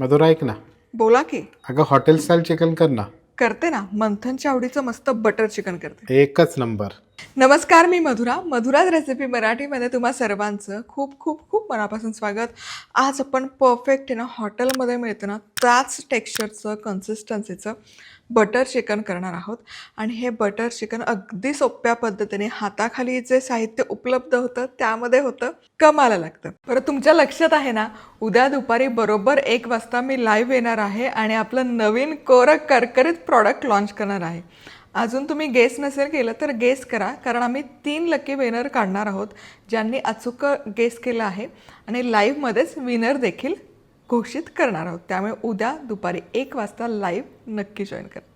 मधुरा ऐक ना. बोला की. अगं हॉटेल स्टाईल चिकन कर ना. करते ना. मंथनच्या आवडीचं मस्त बटर चिकन करते. एकच नंबर. नमस्कार मी मधुरा. मधुराज रेसिपी मराठीमध्ये तुम्हा सर्वांचं खूप खूप खूप मनापासून स्वागत. आज आपण परफेक्ट आहे ना हॉटेलमध्ये मिळतं ना त्याच टेक्स्चरचं कन्सिस्टन्सीचं बटर चिकन करणार आहोत. आणि हे बटर चिकन अगदी सोप्या पद्धतीने हाताखाली जे साहित्य उपलब्ध होतं त्यामध्ये होतं कमाला लागतं. बरं तुमच्या लक्षात आहे ना उद्या दुपारी बरोबर एक वाजता मी लाईव्ह येणार आहे आणि आपलं नवीन कोरं करकरीत प्रॉडक्ट लॉन्च करणार आहे. अजून तुम्ही गेस नसेल केलं तर गेस करा. कारण आम्ही तीन लकी विनर काढणार आहोत ज्यांनी अचूक गेस केलं आहे. आणि लाईव्हमध्येच विनर देखील घोषित करणार आहोत. त्यामुळे उद्या दुपारी एक वाजता लाईव्ह नक्की जॉईन करा.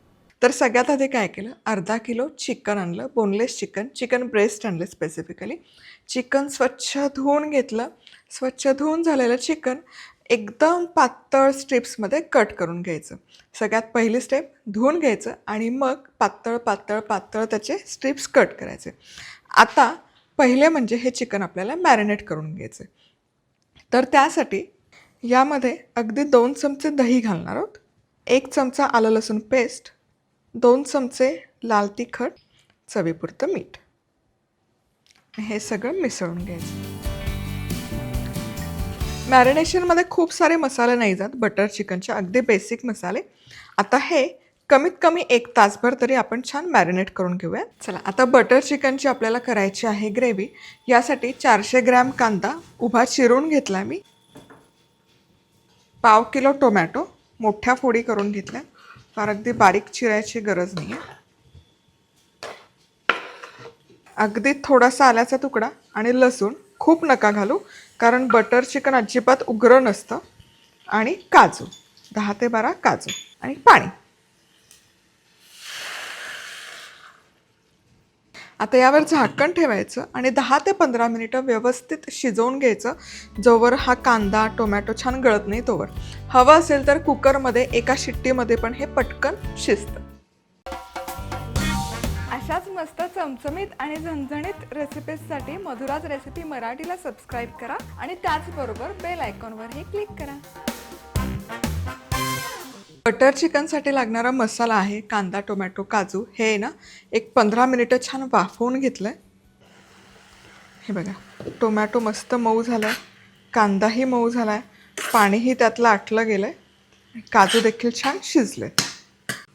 तर सगळ्यात आधी काय केलं? अर्धा किलो चिकन आणलं. बोनलेस चिकन चिकन ब्रेस्ट आणलं स्पेसिफिकली चिकन स्वच्छ धुवून घेतलं. स्वच्छ धुवून झालेलं चिकन एकदम पातळ स्ट्रिप्समध्ये कट करून घ्यायचं. सगळ्यात पहिली स्टेप धुवून घ्यायचं आणि मग पातळ पातळ पातळ त्याचे स्ट्रिप्स कट करायचे. आता पहिले म्हणजे हे चिकन आपल्याला मॅरिनेट करून घ्यायचं. तर त्यासाठी यामध्ये अगदी दोन चमचे दही घालणार आहोत. एक चमचा आलं लसूण पेस्ट दोन चमचे लाल तिखट चवीपुरतं मीठ. हे सगळं मिसळून घ्यायचं. मॅरिनेशनमध्ये खूप सारे मसाले नाही जात बटर चिकनचे अगदी बेसिक मसाले. आता हे कमीत कमी एक तासभर तरी आपण छान मॅरिनेट करून घेऊया. चला आता बटर चिकनची आपल्याला करायची आहे ग्रेव्ही यासाठी चारशे ग्रॅम कांदा उभा चिरून घेतला मी. पाव किलो टोमॅटो मोठ्या फोडी करून घेतल्या. फार अगदी बारीक चिरायची गरज नाही आहे अगदी थोडासा आल्याचा तुकडा आणि लसूण. खूप नका घालू कारण बटर चिकन अजिबात उग्र नसतं. आणि काजू दहा ते बारा काजू आणि पाणी. आता यावर झाकण ठेवायचं आणि दहा ते पंधरा मिनिटं व्यवस्थित शिजवून घ्यायचं. जोवर हा कांदा टोमॅटो छान गळत नाही तोवर. हवं असेल तर कुकरमध्ये एका शिट्टीमध्ये पण हे पटकन शिजतं. अशाच मस्त चमचमीत आणि झणझणीत रेसिपीजसाठी मधुराज रेसिपी मराठीला सबस्क्राईब करा आणि त्याचबरोबर बेल आयकॉनवरही क्लिक करा. बटर चिकनसाठी लागणारा मसाला आहे कांदा टोमॅटो काजू. हे ना एक पंधरा मिनिटं छान वाफवून घेतलं आहे हे बघा टोमॅटो मस्त मऊ झाला आहे कांदाही मऊ झाला आहे पाणीही त्यातलं आटलं गेलं आहे काजू देखील छान शिजले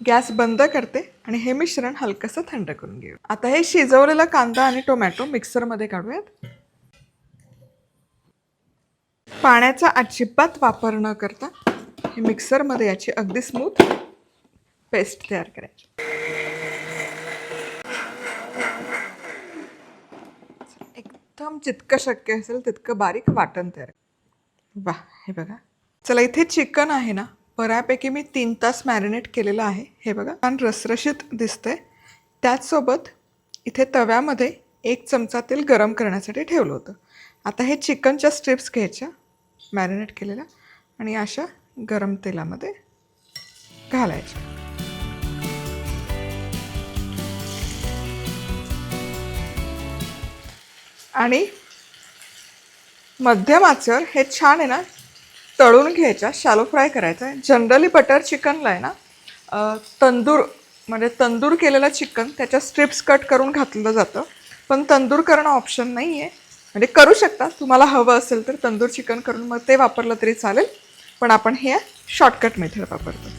गॅस बंद करते. आणि हे मिश्रण हलकंसं थंड करून घेऊ. आता हे शिजवलेला कांदा आणि टोमॅटो मिक्सरमध्ये काढूयात. पाण्याचा अजिबात वापर न करता हे मिक्सरमध्ये याची अगदी स्मूथ पेस्ट तयार करायची. एकदम जितकं शक्य असेल तितकं बारीक वाटण तयार वा हे बघा. चला इथे चिकन आहे ना? बऱ्यापैकी मी तीन तास मॅरिनेट केलेलं आहे. हे बघा छान रसरशीत दिसतंय. त्याचसोबत इथे तव्यामध्ये एक चमचा तेल गरम करण्यासाठी ठेवलं होतं. आता हे चिकनच्या स्ट्रिप्स घ्यायच्या मॅरिनेट केलेल्या आणि अशा गरम तेलामध्ये घालायच्या. आणि मध्यम आचेवर हे छान आहे ना तळून घ्यायच्या शॅलो फ्राय करायचं आहे. जनरली बटर चिकनला आहे ना तंदूर म्हणजे तंदूर केलेलं चिकन त्याच्या स्ट्रिप्स कट करून घातलं जातं. पण तंदूर करणं ऑप्शन नाही आहे म्हणजे करू शकता. तुम्हाला हवं असेल तर तंदूर चिकन करून मग ते वापरलं तरी चालेल. पण आपण हे शॉर्टकट मेथड वापरतो.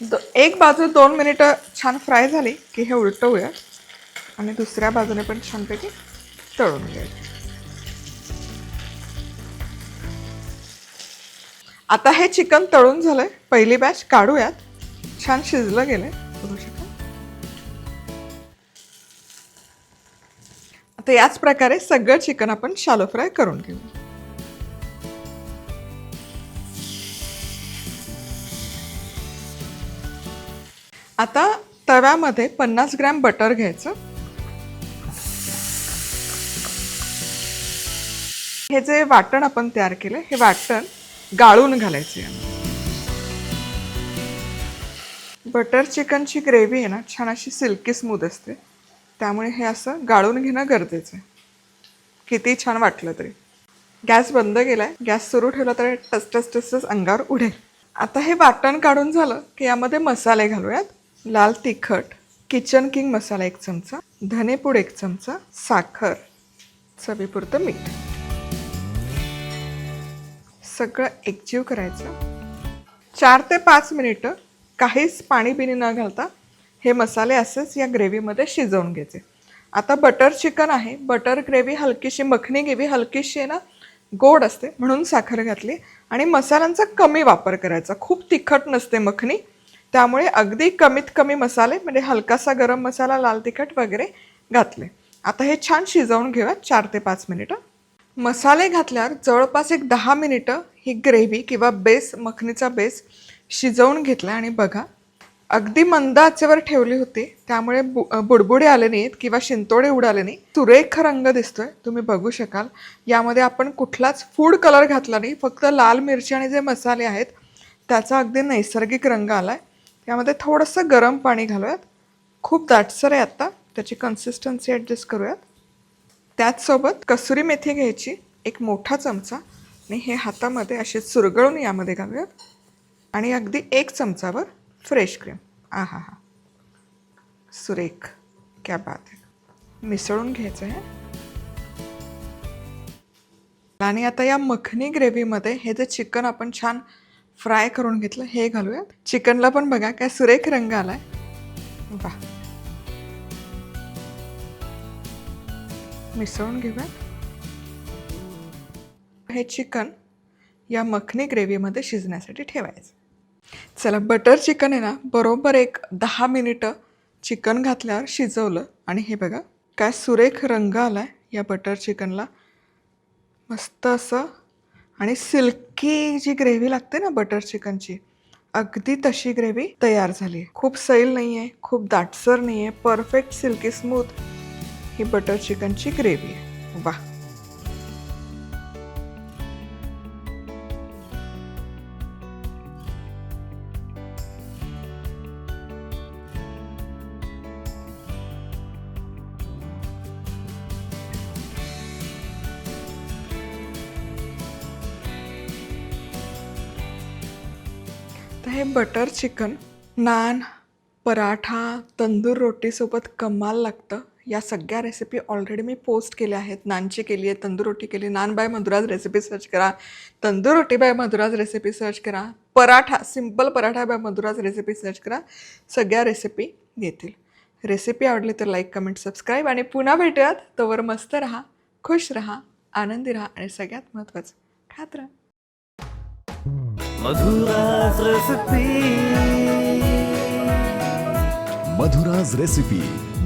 द- एक बाजू दोन मिनिटं छान फ्राय झाली की हे उलटवूया आणि दुसऱ्या बाजूने पण छानपैकी तळून घ्यायचं. आता हे चिकन तळून झालंय. पहिली बॅच काढूयात. छान शिजलं गेलंय. बघू आता याच प्रकारे सगळं चिकन आपण शालो फ्राय करून घेऊ. आता तव्यामध्ये पन्नास ग्रॅम बटर घ्यायचं. हे जे वाटण आपण तयार केलं हे वाटण गाळून घालायचे बटर चिकनची ग्रेव्ही आहे ना छान अशी सिल्की स्मूथ असते. त्यामुळे हे असं गाळून घेणं गरजेचं आहे. किती छान वाटलं तरी. गॅस बंद केलाय. गॅस सुरू ठेवला तर टस टस टस टस अंगावर उडेल. आता हे वाटण काढून झालं की यामध्ये मसाले घालूयात. लाल तिखट किचन किंग मसाला एक चमचा धनेपूड एक चमचा साखर चवीपुरतं मीठ. सगळं एकजीव करायचं. चार ते पाच मिनिटं काहीच पाणी बिणी न घालता हे मसाले असेच या ग्रेव्हीमध्ये शिजवून घ्यायचे. आता बटर चिकन आहे. बटर ग्रेव्ही हलकीशी मखनी ग्रेव्ही हलकीशी आहे ना गोड असते म्हणून साखर घातली. आणि मसाल्यांचा कमी वापर करायचा. खूप तिखट नसते मखनी. त्यामुळे अगदी कमीत कमी मसाले म्हणजे हलकासा गरम मसाला लाल तिखट वगैरे घातले. आता हे छान शिजवून घेऊयात चार ते पाच मिनिटं. मसाले घातल्यावर जवळपास एक दहा मिनिटं ही ग्रेव्ही किंवा बेस मखनीचा बेस शिजवून घेतला आणि बघा अगदी मंद आचेवर ठेवली होती त्यामुळे बु बुडबुडे आले नाहीत किंवा शिंतोडे उडाले नाही सुरेख रंग दिसतोय तुम्ही बघू शकाल. यामध्ये आपण कुठलाच फूड कलर घातला नाही फक्त लाल मिरची आणि जे मसाले आहेत त्याचा अगदी नैसर्गिक रंग आला आहे त्यामध्ये थोडंसं गरम पाणी घालूयात. खूप दाटसर आहे आत्ता त्याची कन्सिस्टन्सी ॲडजस्ट करूयात. त्याचसोबत कसुरी मेथी घ्यायची एक मोठा चमचा आणि हे हातामध्ये असे चुरगळून यामध्ये घालूयात. आणि अगदी एक चमचावर फ्रेश क्रीम. आ हा हा सुरेख. क्या बात आहे मिसळून घ्यायचं आहे आणि आता या मखनी ग्रेव्हीमध्ये हे जे चिकन आपण छान फ्राय करून घेतलं हे घालूयात. चिकनला पण बघा काय सुरेख रंग आला आहे वा मिसळून घेऊया हे चिकन या मखनी ग्रेव्हीमध्ये शिजण्यासाठी ठेवायचं. चला बटर चिकन आहे ना बरोबर एक दहा मिनिटं चिकन घातल्यावर शिजवलं. आणि हे बघा काय सुरेख रंग आला आहे या बटर चिकनला. मस्त असं. आणि सिल्की जी ग्रेव्ही लागते ना बटर चिकनची अगदी तशी ग्रेव्ही तयार झाली. आहे खूप सैल नाही आहे खूप दाटसर नाही आहे परफेक्ट सिल्की स्मूथ. ही बटर चिकनची ग्रेव्ही आहे. वा. तर हे बटर चिकन नान पराठा तंदूर रोटीसोबत कमाल लागतं. या सगळ्या रेसिपी ऑलरेडी मी पोस्ट केल्या आहेत. नानची केली आहे तंदूर रोटी केली naan by Madhura's recipe search करा. Tandoor roti by Madhura's recipe search करा. Paratha simple paratha by Madhura's recipe search करा. सगळ्या रेसिपी येतील. रेसिपी आवडली तर लाईक कमेंट सबस्क्राईब आणि पुन्हा भेटूयात. तोवर मस्त राहा खुश राहा आनंदी राहा आणि सगळ्यात महत्त्वाचं खात राहा. Madhuraj recipe Madhuraj recipe